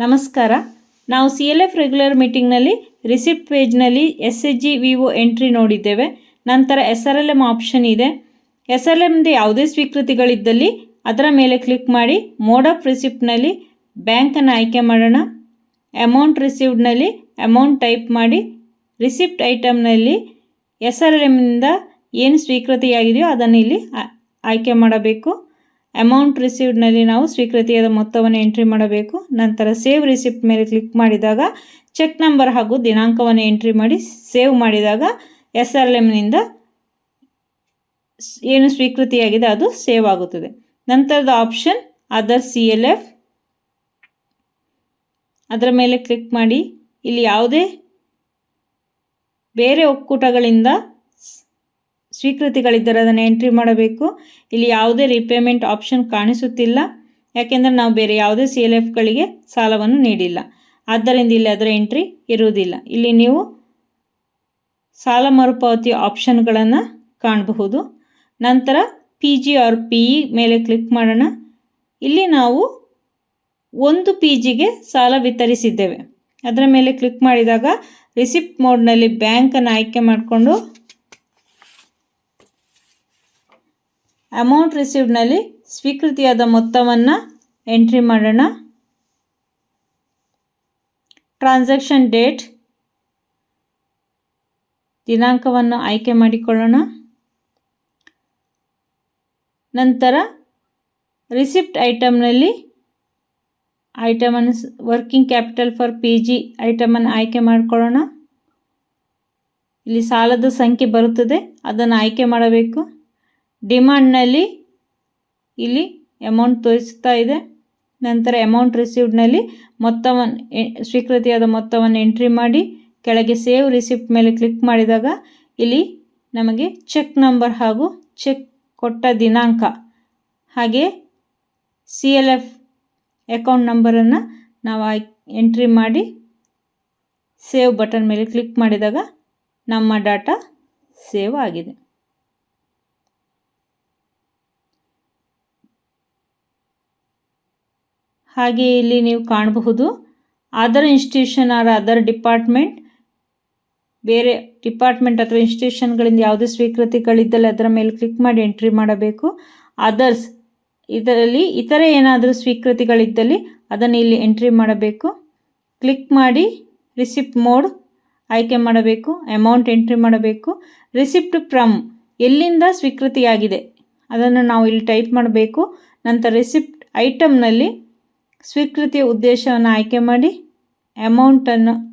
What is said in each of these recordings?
ನಮಸ್ಕಾರ. ನಾವು C L F regular ಮೀಟಿಂಗ್ನಲ್ಲಿ receipt ಪೇಜ್ನಲ್ಲಿ S H G V O entry ನೋಡಿದ್ದೇವೆ. ನಂತರ S R L M option ಇದೆ. ಎಸ್ ಎಲ್ ಎಮ್ದು ಯಾವುದೇ ಸ್ವೀಕೃತಿಗಳಿದ್ದಲ್ಲಿ ಅದರ ಮೇಲೆ ಕ್ಲಿಕ್ ಮಾಡಿ ಮೋಡ್ ಆಫ್ ರಿಸಿಪ್ಟ್ನಲ್ಲಿ ಬ್ಯಾಂಕನ್ನು ಆಯ್ಕೆ ಮಾಡೋಣ. ಅಮೌಂಟ್ ರಿಸೀವ್ಡ್ನಲ್ಲಿ ಅಮೌಂಟ್ ಟೈಪ್ ಮಾಡಿ ರಿಸಿಪ್ಟ್ ಐಟಮ್ನಲ್ಲಿ ಎಸ್ ಆರ್ ಎಲ್ ಎಮ್ನಿಂದ ಏನು ಸ್ವೀಕೃತಿಯಾಗಿದೆಯೋ ಅದನ್ನು ಇಲ್ಲಿ ಆಯ್ಕೆ ಮಾಡಬೇಕು. ಅಮೌಂಟ್ ರಿಸೀವ್ಡ್ನಲ್ಲಿ ನಾವು ಸ್ವೀಕೃತಿಯಾದ ಮೊತ್ತವನ್ನು ಎಂಟ್ರಿ ಮಾಡಬೇಕು. ನಂತರ ಸೇವ್ ರಿಸಿಪ್ಟ್ ಮೇಲೆ ಕ್ಲಿಕ್ ಮಾಡಿದಾಗ ಚೆಕ್ ನಂಬರ್ ಹಾಗೂ ದಿನಾಂಕವನ್ನು ಎಂಟ್ರಿ ಮಾಡಿ ಸೇವ್ ಮಾಡಿದಾಗ ಎಸ್ ಆರ್ ಎಮ್ನಿಂದ ಏನು ಸ್ವೀಕೃತಿಯಾಗಿದೆ ಅದು ಸೇವ್ ಆಗುತ್ತದೆ. ನಂತರದ option other C L F ಅದರ ಮೇಲೆ ಕ್ಲಿಕ್ ಮಾಡಿ. ಇಲ್ಲಿ ಯಾವುದೇ ಬೇರೆ ಒಕ್ಕೂಟಗಳಿಂದ ಸ್ವೀಕೃತಿಗಳಿದ್ದರೆ ಅದನ್ನು ಎಂಟ್ರಿ ಮಾಡಬೇಕು. ಇಲ್ಲಿ ಯಾವುದೇ ರಿಪೇಮೆಂಟ್ ಆಪ್ಷನ್ ಕಾಣಿಸುತ್ತಿಲ್ಲ. ಯಾಕೆಂದರೆ ನಾವು ಬೇರೆ ಯಾವುದೇ ಸಿ ಎಲ್ ಎಫ್ಗಳಿಗೆ ಸಾಲವನ್ನು ನೀಡಿಲ್ಲ. ಆದ್ದರಿಂದ ಇಲ್ಲಿ ಅದರ ಎಂಟ್ರಿ ಇರುವುದಿಲ್ಲ. ಇಲ್ಲಿ ನೀವು ಸಾಲ ಮರುಪಾವತಿ ಆಪ್ಷನ್ಗಳನ್ನು ಕಾಣಬಹುದು. ನಂತರ P G R P E ಮೇಲೆ ಕ್ಲಿಕ್ ಮಾಡೋಣ. ಇಲ್ಲಿ ನಾವು ಒಂದು ಪಿ ಜಿಗೆ ಸಾಲ ವಿತರಿಸಿದ್ದೇವೆ. ಅದರ ಮೇಲೆ ಕ್ಲಿಕ್ ಮಾಡಿದಾಗ ರಿಸಿಪ್ಟ್ ಮೋಡ್ನಲ್ಲಿ ಬ್ಯಾಂಕನ್ನು ಆಯ್ಕೆ ಮಾಡಿಕೊಂಡು ಅಮೌಂಟ್ ರಿಸೀವ್ಡ್ನಲ್ಲಿ ಸ್ವೀಕೃತಿಯಾದ ಮೊತ್ತವನ್ನು ಎಂಟ್ರಿ ಮಾಡೋಣ. ಟ್ರಾನ್ಸಾಕ್ಷನ್ ಡೇಟ್ ದಿನಾಂಕವನ್ನು ಆಯ್ಕೆ ಮಾಡಿಕೊಳ್ಳೋಣ. ನಂತರ ರಿಸಿಪ್ಟ್ ಐಟಮ್ನಲ್ಲಿ ಐಟಮನ್ನು working capital for P G ಐಟಮನ್ನು ಆಯ್ಕೆ ಮಾಡಿಕೊಳ್ಳೋಣ. ಇಲ್ಲಿ ಸಾಲದ ಸಂಖ್ಯೆ ಬರುತ್ತದೆ, ಅದನ್ನು ಆಯ್ಕೆ ಮಾಡಬೇಕು. ಡಿಮಾಂಡ್ನಲ್ಲಿ ಇಲ್ಲಿ ಅಮೌಂಟ್ ತೋರಿಸ್ತಾ ಇದೆ. ನಂತರ ಅಮೌಂಟ್ ರಿಸೀವ್ಡ್ನಲ್ಲಿ ಮೊತ್ತವನ್ನು ಸ್ವೀಕೃತಿಯಾದ ಮೊತ್ತವನ್ನು ಎಂಟ್ರಿ ಮಾಡಿ, ಕೆಳಗೆ ಸೇವ್ ರಿಸಿಪ್ಟ್ ಮೇಲೆ ಕ್ಲಿಕ್ ಮಾಡಿದಾಗ ಇಲ್ಲಿ ನಮಗೆ ಚೆಕ್ ನಂಬರ್ ಹಾಗೂ ಚೆಕ್ ಕೊಟ್ಟ ದಿನಾಂಕ ಹಾಗೆ ಸಿ ಎಲ್ ಎಫ್ ಅಕೌಂಟ್ ನಂಬರನ್ನು ನಾವು ಎಂಟ್ರಿ ಮಾಡಿ ಸೇವ್ ಬಟನ್ ಮೇಲೆ ಕ್ಲಿಕ್ ಮಾಡಿದಾಗ ನಮ್ಮ ಡಾಟಾ ಸೇವ್ ಆಗಿದೆ. ಹಾಗೆ ಇಲ್ಲಿ ನೀವು ಕಾಣಬಹುದು other institution or other department ಬೇರೆ ಡಿಪಾರ್ಟ್ಮೆಂಟ್ ಅಥವಾ ಇನ್ಸ್ಟಿಟ್ಯೂಷನ್ಗಳಿಂದ ಯಾವುದೇ ಸ್ವೀಕೃತಿಗಳಿದ್ದಲ್ಲಿ ಅದರ ಮೇಲೆ ಕ್ಲಿಕ್ ಮಾಡಿ ಎಂಟ್ರಿ ಮಾಡಬೇಕು. ಅದರ್ಸ್ ಇದರಲ್ಲಿ ಇತರೆ ಏನಾದರೂ ಸ್ವೀಕೃತಿಗಳಿದ್ದಲ್ಲಿ ಅದನ್ನು ಇಲ್ಲಿ ಎಂಟ್ರಿ ಮಾಡಬೇಕು. ಕ್ಲಿಕ್ ಮಾಡಿ ರಿಸಿಪ್ಟ್ ಮೋಡ್ ಆಯ್ಕೆ ಮಾಡಬೇಕು. ಅಮೌಂಟ್ ಎಂಟ್ರಿ ಮಾಡಬೇಕು. ರಿಸಿಪ್ಟ್ ಫ್ರಮ್ ಎಲ್ಲಿಂದ ಸ್ವೀಕೃತಿಯಾಗಿದೆ ಅದನ್ನು ನಾವು ಇಲ್ಲಿ ಟೈಪ್ ಮಾಡಬೇಕು. ನಂತರ ರಿಸಿಪ್ಟ್ ಐಟಮ್ನಲ್ಲಿ ಸ್ವೀಕೃತಿಯ ಉದ್ದೇಶವನ್ನು ಆಯ್ಕೆ ಮಾಡಿ ಅಮೌಂಟನ್ನು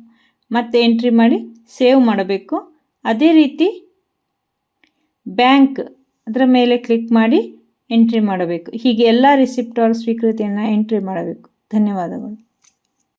ಮತ್ತೆ ಎಂಟ್ರಿ ಮಾಡಿ ಸೇವ್ ಮಾಡಬೇಕು. ಅದೇ ರೀತಿ ಬ್ಯಾಂಕ್ ಅದರ ಮೇಲೆ ಕ್ಲಿಕ್ ಮಾಡಿ ಎಂಟ್ರಿ ಮಾಡಬೇಕು. ಹೀಗೆ ಎಲ್ಲ ರಿಸಿಪ್ಟ್ ಅವರ ಸ್ವೀಕೃತಿಯನ್ನು ಎಂಟ್ರಿ ಮಾಡಬೇಕು. ಧನ್ಯವಾದಗಳು.